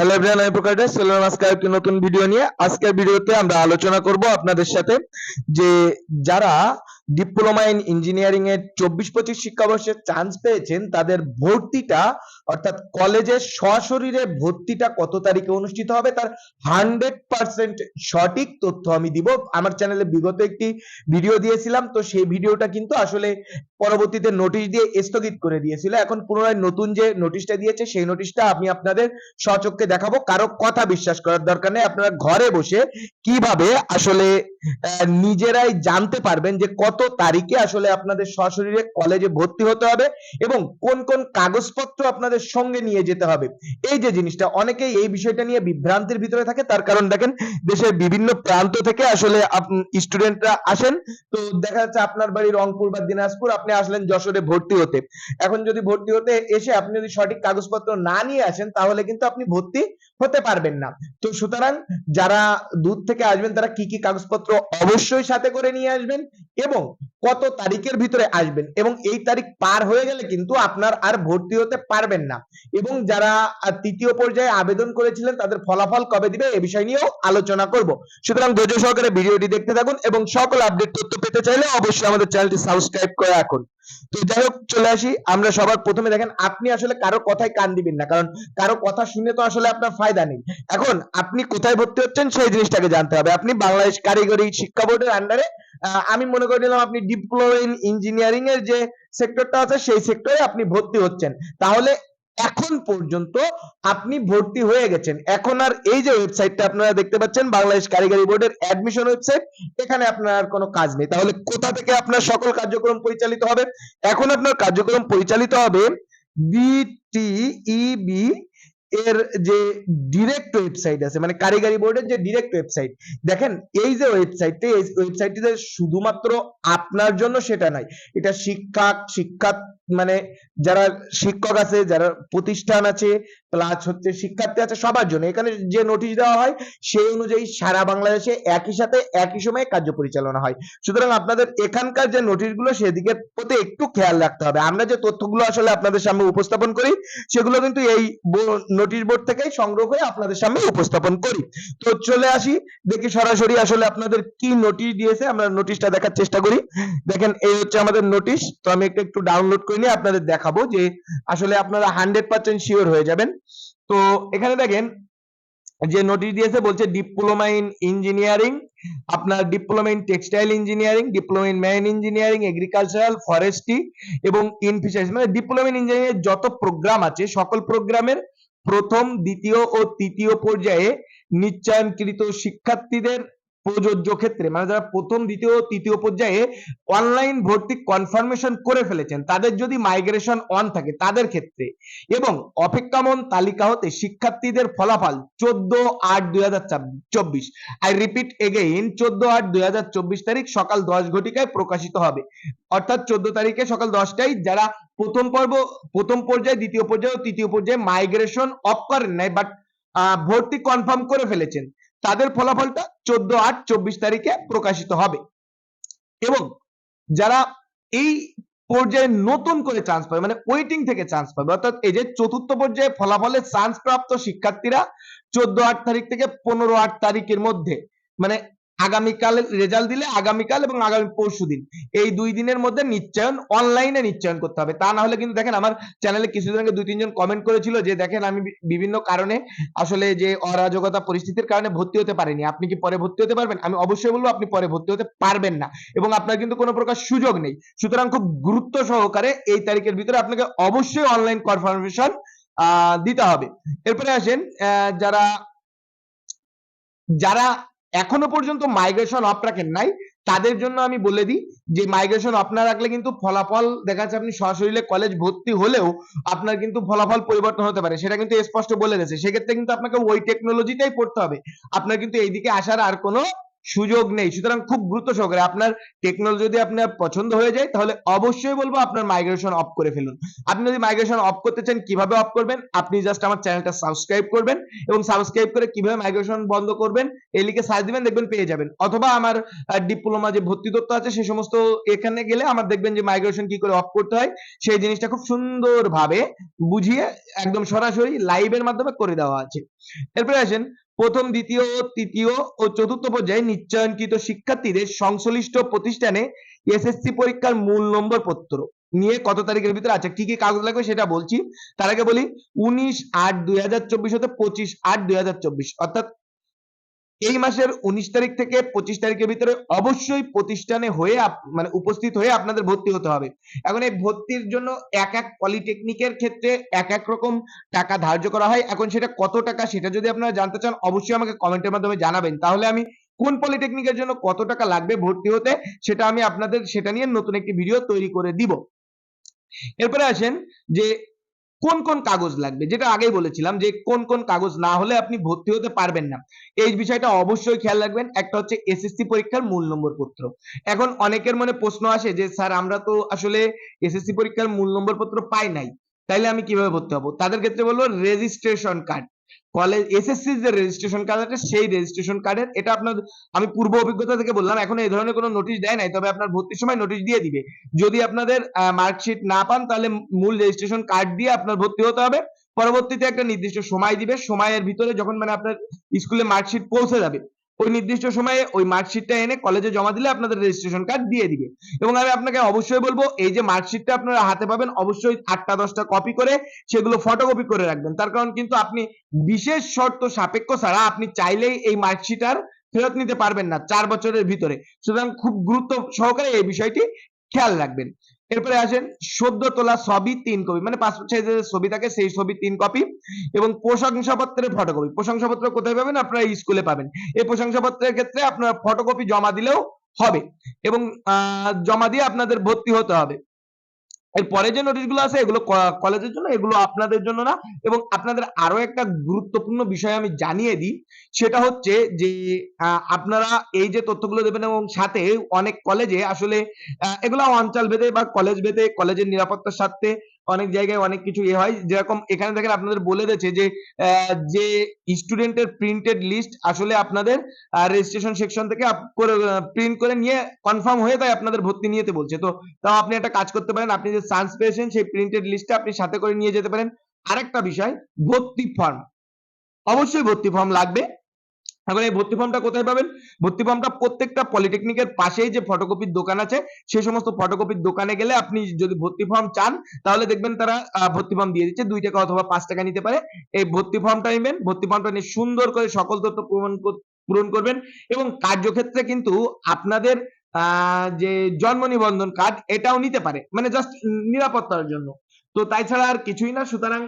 Hello everyone আমি প্রকাশ দাস সেলাম আজকে একটি নতুন ভিডিও নিয়ে আজকের ভিডিওতে আমরা আলোচনা করব আপনাদের সাথে যে যারা ডিপ্লোমা ইন ইঞ্জিনিয়ারিং এর চব্বিশ পঁচিশ শিক্ষাবর্ষে চান্স পেয়েছেন, তাদের ভর্তিটা, অর্থাৎ কলেজে সশরীরে ভর্তিটা কত তারিখে অনুষ্ঠিত হবে তার হান্ড্রেড পার্সেন্ট সঠিক তথ্য আমি দিব। আমার চ্যানেলে বিগত একটি ভিডিও দিয়েছিলাম, তো সেই ভিডিওটা কিন্তু আসলে পরবর্তীতে নোটিশ দিয়ে স্থগিত করে দিয়েছিল। এখন পুনরায় নতুন যে নোটিশটা দিয়েছে, সেই নোটিশটা আমি আপনাদের সচক্ষে দেখাবো। কারও কথা বিশ্বাস করার দরকার নেই। আপনারা ঘরে বসে কীভাবে আসলে নিজেরাই জানতে পারবেন যে কত তারিখে আসলে আপনাদের সশরীরে কলেজে ভর্তি হতে হবে এবং কোন কোন কাগজপত্র আপনাদের সঙ্গে নিয়ে যেতে হবে। এই যে জিনিসটা, অনেকেই এই বিষয়টা নিয়ে বিভ্রান্তির ভিতরে থাকে। তার কারণ দেখেন, দেশের বিভিন্ন প্রান্ত থেকে আসলে স্টুডেন্টরা আসেন। তো দেখা যাচ্ছে আপনার বাড়ি রংপুর বা দিনাজপুর, আপনি আসলেন যশোরে ভর্তি হতে। এখন যদি ভর্তি হতে এসে আপনি যদি সঠিক কাগজপত্র না নিয়ে আসেন, তাহলে কিন্তু আপনি ভর্তি হতে পারবেন না। তো সুতরাং যারা দূর থেকে আসবেন, তারা কি কি কাগজপত্র অবশ্যই সাথে করে নিয়ে আসবেন এবং কত তারিখের ভিতরে আসবেন এবং এই তারিখ পার হয়ে গেলে কিন্তু আপনার আর ভর্তি হতে পারবেন না। এবং যারা তৃতীয় পর্যায়ে আবেদন করেছিলেন, তাদের ফলাফল কবে দিবে এ বিষয় নিয়েও আলোচনা করব। সুতরাং ধৈর্য সহকারে ভিডিওটি দেখতে থাকুন এবং সকল আপডেট তথ্য পেতে চাইলে অবশ্যই আমাদের চ্যানেলটি সাবস্ক্রাইব করে রাখুন। তো যাই হোক চলে আসি। আমরা সবার প্রথমে দেখেন, আপনি আসলে কারও কথায় কান দিবেন না, কারণ কারও কথা শুনে তো আসলে আপনার ফায়দা নেই। এখন আপনি কোথায় ভর্তি হচ্ছেন সেই জিনিসটাকে জানতে হবে। আপনি বাংলাদেশ কারিগরি শিক্ষা বোর্ডের আন্ডারে আমি মনে করে নিলাম আপনি ডিপ্লোমা ইন ইঞ্জিনিয়ারিং এর যে সেক্টরটা আছে, সেই সেক্টরে আপনি ভর্তি হচ্ছেন। তাহলে এখন পর্যন্ত আপনি ভর্তি হয়ে গেছেন। এখন আর এই যে ওয়েবসাইটটা আপনারা দেখতে পাচ্ছেন, বাংলাদেশ কারিগরি বোর্ডের অ্যাডমিশন ওয়েবসাইট এখানে আপনার আর কোনো কাজ নেই। তাহলে কোথা থেকে আপনার সকল কার্যক্রম পরিচালিত হবে? এখন আপনার কার্যক্রম পরিচালিত হবে বিটিইবি এর যে ডিরেক্ট ওয়েবসাইট আছে মানে কারিগরি বোর্ডের যে ডিরেক্ট ওয়েবসাইট দেখেন এই যে ওয়েবসাইটটি এই ওয়েবসাইটটিতে শুধুমাত্র আপনার জন্য সেটা নাই। এটা শিক্ষা শিক্ষা মানে যারা শিক্ষক আছে, যারা প্রতিষ্ঠান আছে প্লাস হচ্ছে শিক্ষার্থী আছে, সবার জন্য। এখানে যে নোটিশ দেওয়া হয়, সেই অনুযায়ী সারা বাংলাদেশে একই সাথে একই সময়ে কার্য পরিচালনা হয়। সুতরাং আপনাদের এখানকার যে নোটিশগুলো সেদিকে প্রতি একটু খেয়াল রাখতে হবে। আমরা যে তথ্যগুলো আসলে আপনাদের সামনে উপস্থাপন করি, সেগুলো কিন্তু এই নোটিশ বোর্ড থেকেই সংগ্রহ করে আপনাদের সামনে উপস্থাপন করি। তো চলে আসি, দেখি সরাসরি আসলে আপনাদের কি নোটিশ দিয়েছে, আমরা নোটিশটা দেখার চেষ্টা করি। দেখেন, এই হচ্ছে আমাদের নোটিশ তো আমি একটু একটু ডাউনলোড করে নিয়ে আপনাদের দেখাবো যে আসলে আপনারা হান্ড্রেড পার্সেন্ট শিওর হয়ে যাবেন। তো এখানে দেখেন, যে নোটিশ দিয়েছে বলছে ডিপ্লোমা ইন ইঞ্জিনিয়ারিং আপনার diploma in textile engineering diploma in man engineering agricultural forestry এবং ইন ফিশারিজ মানে ডিপ্লোমা ইন ইঞ্জিনিয়ারিং যত প্রোগ্রাম আছে, সকল প্রোগ্রামের প্রথম দ্বিতীয় ও তৃতীয় পর্যায়ে নিশ্চয়নকৃত শিক্ষার্থীদের প্রযোজ্য ক্ষেত্রে মানে যারা প্রথম, দ্বিতীয়, তৃতীয় পর্যায়ে অনলাইন ভর্তি কনফার্মেশন করে ফেলেছেন, তাদের যদি মাইগ্রেশন অন থাকে তাদের ক্ষেত্রে এবং অপেক্ষামন তালিকা হতে শিক্ষার্থীদের ফলাফল চোদ্দ আট দুই হাজার চব্বিশ। আই রিপিট এগেইন চোদ্দ আট দুই হাজার চব্বিশ তারিখ সকাল দশ ঘটিকায় প্রকাশিত হবে। অর্থাৎ চোদ্দ তারিখে সকাল দশটায় যারা প্রথম পর্ব, প্রথম পর্যায়ে, দ্বিতীয় পর্যায়ে ও তৃতীয় পর্যায়ে মাইগ্রেশন অফ করেন নাই বাট ভর্তি কনফার্ম করে ফেলেছেন। তাদের ফলাফলটা চোদ্দ আট চব্বিশ তারিখে প্রকাশিত হবে। এবং যারা এই পর্যায়ে নতুন করে চান্স পাবে মানে ওয়েটিং থেকে চান্স পাবে অর্থাৎ এই যে চতুর্থ পর্যায়ে ফলাফলে চান্স প্রাপ্ত শিক্ষার্থীরা চোদ্দ আট তারিখ থেকে পনেরো আট তারিখের মধ্যে মানে আগামীকাল রেজাল্ট দিলে আগামীকাল এবং আগামী পরশু দিন। এই দুই দিনের মধ্যে নিশ্চয়ন অনলাইনে নিশ্চয়ন করতে হবে। তা না হলে কিন্তু দেখেন আমার চ্যানেলে কিছুদিন আগে দুই তিনজন কমেন্ট করেছিল যে, দেখেন আমি বিভিন্ন কারণে আসলে যে অরাজকতা পরিস্থিতির কারণে ভর্তি হতে পারিনি। আপনি কি পরে ভর্তি হতে পারবেন? আমি অবশ্যই বলব, আপনি পরে ভর্তি হতে পারবেন না। এবং আপনার কিন্তু কোনো প্রকার সুযোগ নেই। সুতরাং খুব গুরুত্ব সহকারে এই তারিখের ভিতরে আপনাকে অবশ্যই অনলাইন কনফার্মেশন দিতে হবে। এরপরে আসেন যারা যারা এখনও পর্যন্ত মাইগ্রেশন অফ রাখেন নাই। তাদের জন্য আমি বলে দিই যে মাইগ্রেশন অফ না রাখলে কিন্তু ফলাফল দেখা যাচ্ছে আপনি সশরীরে কলেজ ভর্তি হলেও আপনার কিন্তু ফলাফল পরিবর্তন হতে পারে। সেটা কিন্তু স্পষ্ট বলে গেছে সেক্ষেত্রে কিন্তু আপনাকে ওই টেকনোলজিটাই পড়তে হবে। আপনার কিন্তু এইদিকে আসার আর কোনো সুযোগ নেই। সুতরাং খুব গুরুত্ব সহকারে আপনার টেকনোলজি যদি আপনার পছন্দ হয়ে যায়, তাহলে অবশ্যই বলব আপনার মাইগ্রেশন অফ করে ফেলুন। আপনি যদি মাইগ্রেশন অফ করতে চান, কীভাবে অফ করবেন? আপনি জাস্ট আমার চ্যানেলটা সাবস্ক্রাইব করবেন এবং সাবস্ক্রাইব করে কীভাবে মাইগ্রেশন বন্ধ করবেন, এই লিখে সার্চ দিবেন, দেখবেন পেয়ে যাবেন। অথবা আমার ডিপ্লোমা যে ভর্তি তথ্য আছে সেই সমস্ত এখানে গেলে আমার দেখবেন যে মাইগ্রেশন কি করে অফ করতে হয়, সেই জিনিসটা খুব সুন্দরভাবে বুঝিয়ে একদম সরাসরি লাইভের মাধ্যমে করে দেওয়া আছে। এরপরে আসেন প্রথম, দ্বিতীয়, তৃতীয় ও চতুর্থ পর্যায়ে নিশ্চয়নকৃত শিক্ষার্থীদের সংশ্লিষ্ট প্রতিষ্ঠানে এসএসসি পরীক্ষার মূল নম্বর পত্র নিয়ে কত তারিখের ভিতরে আচ্ছা কি কি কাগজ লাগবে সেটা বলছি। তার আগে বলি, উনিশ আট দুই হাজার চব্বিশ হতে পঁচিশ আট দুই হাজার চব্বিশ, অর্থাৎ এই মাসের উনিশ তারিখ থেকে পঁচিশ তারিখের ভিতরে অবশ্যই প্রতিষ্ঠানে হয়ে মানে উপস্থিত হয়ে আপনাদের ভর্তি হতে হবে। এখন এই ভর্তির জন্য এক এক পলিটেকনিকের ক্ষেত্রে এক এক রকম টাকা ধার্য করা হয়। এখন সেটা কত টাকা সেটা যদি আপনারা জানতে চান, অবশ্যই আমাকে কমেন্টের মাধ্যমে জানাবেন। তাহলে আমি কোন পলিটেকনিকের জন্য কত টাকা লাগবে ভর্তি হতে, সেটা আমি আপনাদের, সেটা নিয়ে নতুন একটি ভিডিও তৈরি করে দিব। এরপরে আসেন যে কোন কোন কাগজ লাগবে? যেটা আগেই বলেছিলাম যে কোন কোন কাগজ না হলে আপনি ভর্তি হতে পারবেন না। এই বিষয়টা অবশ্যই খেয়াল রাখবেন। একটা হচ্ছে এসএসসি পরীক্ষার মূল নম্বর পত্র। এখন অনেকের মনে প্রশ্ন আসে যে, স্যার, আমরা তো আসলে এসএসসি পরীক্ষার মূল নম্বর পত্র পাই নাই। তাইলে আমি কীভাবে ভর্তি হব? তাদের ক্ষেত্রে বলব রেজিস্ট্রেশন কার্ড কলেজ এসএসসি যে রেজিস্ট্রেশন কার্ড আছে, সেই রেজিস্ট্রেশন কার্ডের এটা আপনার, আমি পূর্ব অভিজ্ঞতা থেকে বললাম, এখন এই ধরনের কোনো নোটিশ দেয় নাই, তবে আপনার ভর্তির সময় নোটিশ দিয়ে দিবে। যদি আপনাদের মার্কশিট না পান, তাহলে মূল রেজিস্ট্রেশন কার্ড দিয়ে আপনার ভর্তি হতে হবে। পরবর্তীতে একটা নির্দিষ্ট সময় দিবে, সময়ের ভিতরে যখন মানে আপনার স্কুলে মার্কশিট পৌঁছে যাবে। ওই নির্দিষ্ট সময়ে ওই মার্কশিটটা এনে কলেজে জমা দিলে আপনাদের রেজিস্ট্রেশন কার্ড দিয়ে দিবে। এবং আমি আপনাকে অবশ্যই বলব, এই যে মার্কশিটটা আপনারা হাতে পাবেন, অবশ্যই আটটা দশটা কপি করে সেগুলো ফটোকপি করে রাখবেন। তার কারণ কিন্তু আপনি বিশেষ শর্ত সাপেক্ষ ছাড়া আপনি চাইলেই এই মার্কশিট আর ফেরত নিতে পারবেন না চার বছরের ভিতরে। সুতরাং খুব গুরুত্ব সহকারে এই বিষয়টি খেয়াল রাখবেন। এরপরে আসেন সদ্য তোলা ছবি তিন কপি মানে পাসপোর্ট সাইজের ছবি থাকে সেই ছবি তিন কপি এবং প্রশংসাপত্রের ফটোকপি প্রশংসাপত্র কোথায় পাবেন? আপনারা স্কুলে পাবেন। এই প্রশংসাপত্রের ক্ষেত্রে আপনারা ফটোকপি জমা দিলেও হবে এবং জমা দিয়ে আপনাদের ভর্তি হতে হবে। এর পরে যে নোটিশগুলো আছে, এগুলো কলেজের জন্য, এগুলো আপনাদের জন্য না। এবং আপনাদের আরও একটা গুরুত্বপূর্ণ বিষয় আমি জানিয়ে দিই, সেটা হচ্ছে যে আপনারা এই যে তথ্যগুলো দেবেন এবং সাথে অনেক কলেজে আসলে এগুলো অঞ্চল ভেদে বা কলেজ ভেদে কলেজের নিরাপত্তার স্বার্থে অনেক জায়গায় অনেক কিছু ইয়ে হয়। যেরকম এখানে দেখেন আপনাদের বলে দিয়েছে যে যে স্টুডেন্টের প্রিন্টেড লিস্ট আসলে আপনাদের রেজিস্ট্রেশন সেকশন থেকে প্রিন্ট করে নিয়ে কনফার্ম হয়ে তাই আপনাদের ভর্তি নিয়েতে বলছে। তো তাও আপনি একটা কাজ করতে পারেন। আপনি যে চান্স পেয়েছেন, সেই প্রিন্টেড লিস্টটা আপনি সাথে করে নিয়ে যেতে পারেন। আরেকটা বিষয়, ভর্তি ফর্ম অবশ্যই ভর্তি ফর্ম লাগবে। এখন এই ভর্তি ফর্মটা কোথায় পাবেন? ভর্তি ফর্মটা প্রত্যেকটা পলিটেকনিকের পাশেই যে ফটোকপির দোকান আছে, সেই সমস্ত ফটোকপির দোকানে গেলে আপনি যদি ভর্তি ফর্ম চান, তাহলে দেখবেন তারা ভর্তি ফর্ম দিয়ে দিচ্ছে। দুই টাকা অথবা পাঁচ টাকা নিতে পারে। এই ভর্তি ফর্মটা নেবেন ভর্তি ফর্মটা নিয়ে সুন্দর করে সকল তথ্য পূরণ পূরণ করবেন। এবং কার্যক্ষেত্রে কিন্তু আপনাদের যে জন্ম নিবন্ধন কার্ড এটাও নিতে পারে। মানে জাস্ট নিরাপত্তার জন্য। তো তাই ছাড়া আর কিছুই না। সুতরাং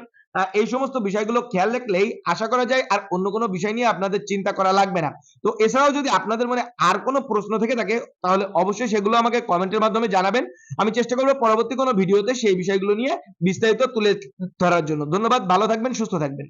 এই সমস্ত বিষয়গুলো খেয়াল রাখলেই আশা করা যায় আর অন্য কোনো বিষয় নিয়ে আপনাদের চিন্তা করা লাগবে না। তো এছাড়াও যদি আপনাদের মনে আর কোনো প্রশ্ন থেকে থাকে, তাহলে অবশ্যই সেগুলো আমাকে কমেন্টের মাধ্যমে জানাবেন। আমি চেষ্টা করব পরবর্তী কোনো ভিডিওতে সেই বিষয়গুলো নিয়ে বিস্তারিত তুলে ধরার জন্য। ধন্যবাদ, ভালো থাকবেন, সুস্থ থাকবেন।